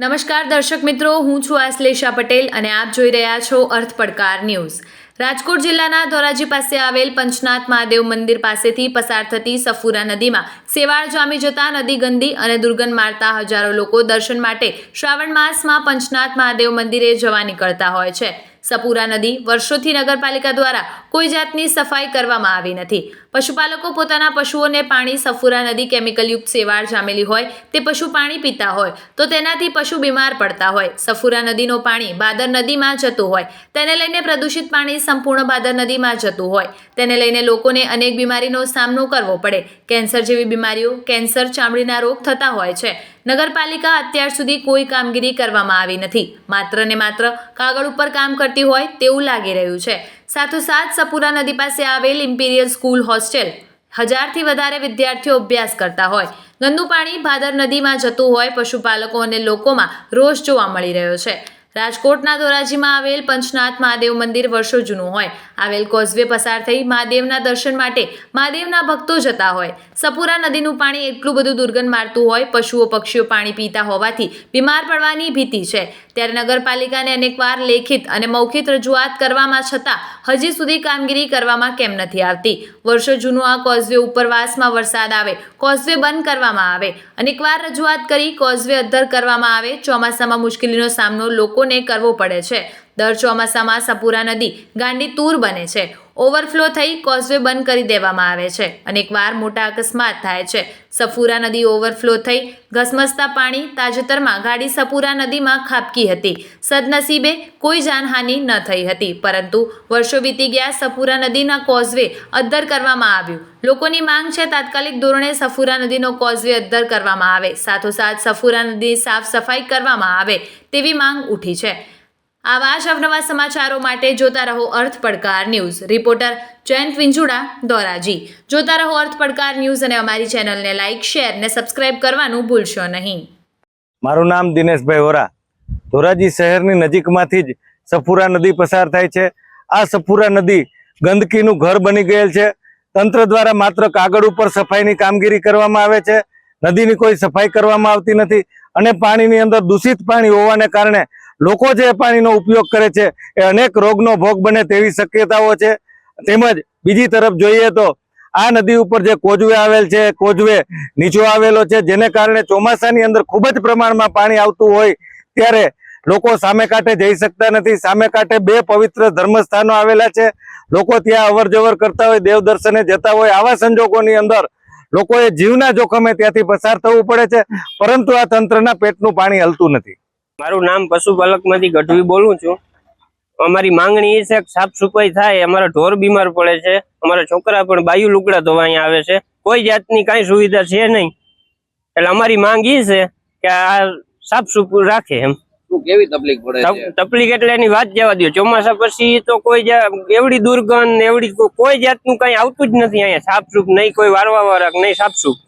નમસ્કાર દર્શક મિત્રો, હું છું આશ્લેષા પટેલ અને આપ જોઈ રહ્યા છો અર્થ પડકાર ન્યૂઝ. રાજકોટ જિલ્લાના ધોરાજી પાસે આવેલ પંચનાથ મહાદેવ મંદિર પાસેથી પસાર થતી સફુરા નદીમાં સેવાળ જામી જતા નદી ગંદી અને દુર્ગંધ મારતા હજારો લોકો દર્શન માટે શ્રાવણ માસમાં પંચનાથ મહાદેવ મંદિરે જવા નીકળતા હોય છે. સપુરા નદી વર્ષોથી નગરપાલિકા દ્વારા કોઈ જાતની સફાઈ કરવામાં આવી નથી. પશુપાલકો પોતાના પશુઓને પાણી સફુરા નદી કેમિકલયુક્ત સેવાળ જામેલી હોય, તે પશુ પાણી પીતા હોય, તો તેનાથી પશુ બીમાર પડતા હોય. સફુરા નદીનું પાણી બાદર નદીમાં જતું હોય. તેને લઈને પ્રદૂષિત પાણી સંપૂર્ણ બાદર નદીમાં જતું હોય. તેને લઈને લોકોને અનેક બીમારીનો સામનો કરવો પડે. કેન્સર જેવી બીમારીઓ કેન્સર ચામડીના રોગ થતા હોય છે. નગરપાલિકા અત્યાર સુધી કોઈ કામગીરી કરવામાં આવી નથી. માત્ર ને માત્ર કાગળ ઉપર કામ કરતી હોય તેવું લાગી રહ્યું છે. સાથોસાથ સપુરા નદી પાસે આવેલ ઇમ્પિરિયલ સ્કૂલ હોસ્ટેલ હજારથી વધારે વિદ્યાર્થીઓ અભ્યાસ કરતા હોય. ગંદુ પાણી ભાદર નદીમાં જતું હોય પશુપાલકો અને લોકોમાં રોષ જોવા મળી રહ્યો છે. રાજકોટના ધોરાજીમાં આવેલ પંચનાથ મહાદેવ મંદિર વર્ષો જૂનું હોય. આવેલ કોઝવે પસાર થઈ મહાદેવના દર્શન માટે મહાદેવના ભક્તો જતા હોય. સપુરા નદીનું પાણી એટલું બધું દુર્ગંધ મારતું હોય, પશુઓ, પક્ષીઓ પાણી પીતા હોવાથી બીમાર પડવાની ભીતિ છે. ત્યારે નગરપાલિકાને અનેકવાર લેખિત અને મૌખિત રજૂઆત કરવામાં છતાં હજી સુધી કામગીરી કરવામાં કેમ નથી આવતી. વર્ષો જૂનું આ કોઝવે ઉપરવાસમાં વરસાદ આવે, કોઝવે બંધ કરવામાં આવે. અનેકવાર રજૂઆત કરી કોઝવે અદ્ધર કરવામાં આવે. ચોમાસામાં મુશ્કેલીનો સામનો લોકોને કરવો પડે છે. દર ચોમાસામાં સપુરા નદી ગાંડી તૂર બને છે. ઓવરફ્લો થઈ કોઝવે બંધ કરી દેવામાં આવે છે અનેકવાર મોટા અકસ્માત થાય છે. સફુરા નદી ઓવરફ્લો થઈ ઘસમસતા પાણી તાજેતરમાં ગાડી સપુરા નદીમાં ખાબકી હતી. સદનસીબે કોઈ જાનહાનિ ન થઈ હતી, પરંતુ વર્ષો વીતી ગયા સફુરા નદીના કોઝવે અદ્ધર કરવામાં આવ્યું. લોકોની માંગ છે તાત્કાલિક ધોરણે સફુરા નદીનો કોઝવે અદ્ધર કરવામાં આવે. સાથોસાથ સફુરા નદી સાફ સફાઈ કરવામાં આવે તેવી માંગ ઉઠી છે. આવા જ અવનવા સમાચારો માટે જોતા રહો અર્થ પડકાર ન્યૂઝ. રિપોર્ટર જયંત વિંજુડા, ધોરાજી. જોતા રહો અર્થ પડકાર ન્યૂઝ અને અમારી ચેનલને લાઇક, શેર ને સબસ્ક્રાઇબ કરવાનું ભૂલશો નહીં. મારું નામ દિનેશભાઈ હોરા ધોરાજી શહેરની નજીકમાંથી જ સફુરા નદી પસાર થાય છે. આ સફુરા નદી ગંદકીનું ઘર બની ગયેલ છે. તંત્ર દ્વારા માત્ર કાગળ ઉપર સફાઈની કામગીરી કરવામાં આવે છે. નદીની કોઈ સફાઈ કરવામાં આવતી નથી અને પાણીની અંદર દૂષિત પાણી હોવાને કારણે લોકો જે પાણીનો ઉપયોગ કરે છે એ અનેક રોગનો ભોગ બને તેવી શક્યતાઓ છે. તેમજ બીજી તરફ જોઈએ તો આ નદી ઉપર જે કોજવે આવેલ છે, કોજવે નીચો આવેલો છે, જેને કારણે ચોમાસાની અંદર ખૂબ જ પ્રમાણમાં પાણી આવતું હોય ત્યારે લોકો સામે કાંઠે જઈ શકતા નથી. સામે કાંઠે બે પવિત્ર ધર્મસ્થાનો આવેલા છે. લોકો ત્યાં અવરજવર કરતા હોય, દેવ દર્શને જતા હોય. આવા સંજોગોની અંદર લોકોએ જીવના જોખમે ત્યાંથી પસાર થવું પડે છે. પરંતુ આ તંત્રના પેટનું પાણી હલતું નથી. મારું નામ પશુપાલકમાંથી ગઢવી બોલું છું. અમારી માંગણી એ છે કે સાફ સફાઈ થાય અમારા ઢોર બીમાર પડે છે અમારા છોકરા પણ બાયુ લુગડા ધોવા અહીંયા આવે છે. કોઈ જાતની કાંઈ સુવિધા છે નહીં. એટલે અમારી માંગ એ છે કે આ સાફ સુફ રાખે એમ. કેવી તકલીફ પડે તકલીફ એટલે એની વાત જવા દો ચોમાસા પછી તો કોઈ એવડી દુર્ગંધ એવડી કોઈ જાતનું કઈ આવતું જ નથી અહીંયા. સાફ સુફ નહીં કોઈ વારવા વાળા નહીં સાફ સુફ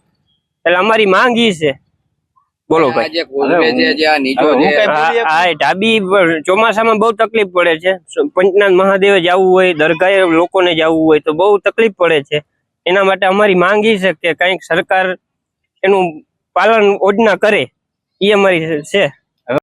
એટલે અમારી માંગ એ છે બોલો ભાઈ. ઢાબી ચોમાસામાં બહુ તકલીફ પડે છે. પંચનાથ મહાદેવે જવું હોય દરગાહે લોકોને જવું હોય તો બહુ તકલીફ પડે છે. એના માટે અમારી માંગ ઈ છે કે કંઈક સરકાર એનું પાલન યોજના કરે. એ અમારી છે.